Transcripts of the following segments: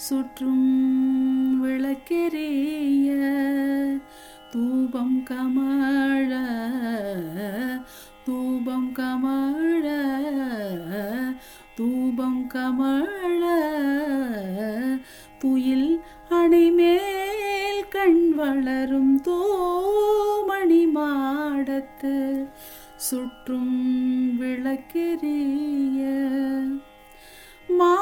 சுற்றும் விளக்கெரிய தூபம் கமழ தூபம் கமழ தூபம் கமழ. துயில் அணைமேல் கண் வளரும் தோமணி மாடத்து சுற்றும் விளக்கெரிய மா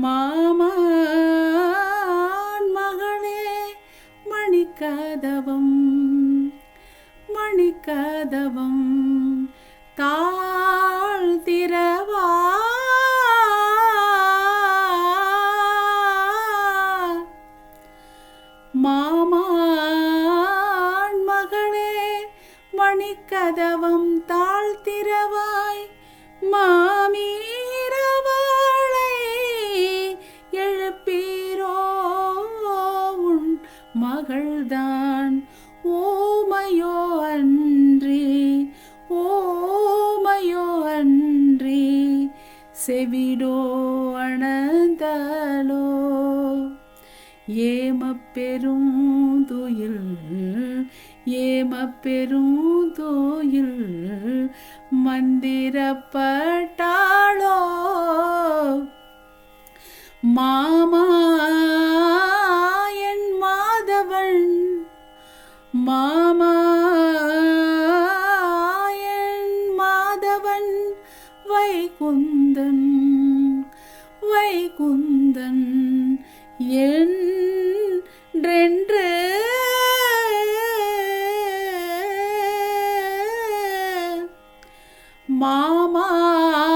மாமான் மகளே மணிக்கதவம் மணிக்கதவம். தாழ் திரவா மாமான் மகளே மணிக்கதவம் தாழ் திரவாய் மகள்தான். ஓமையோ அன்றி ஓமையோ அன்றி செவிடோ அணந்தாலோ. ஏமப்பெரும் துயில் ஏமப்பெரும் தோயில் மந்திரப்பட்டாளோ. மாமா மாமாயன் மாதவன் வைகுந்தன் வைகுந்தன் என்றென்று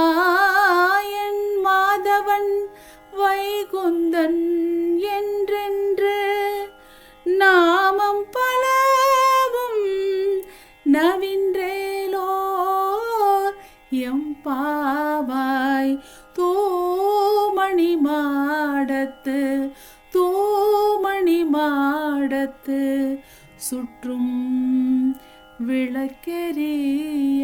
மாமாயன் மாதவன் வைகுந்தன் என்றென்று நாமம் பல பாவாய் தோமணி மாடத்து தோமணி மாடத்து சுற்றும் விளக்கெரிய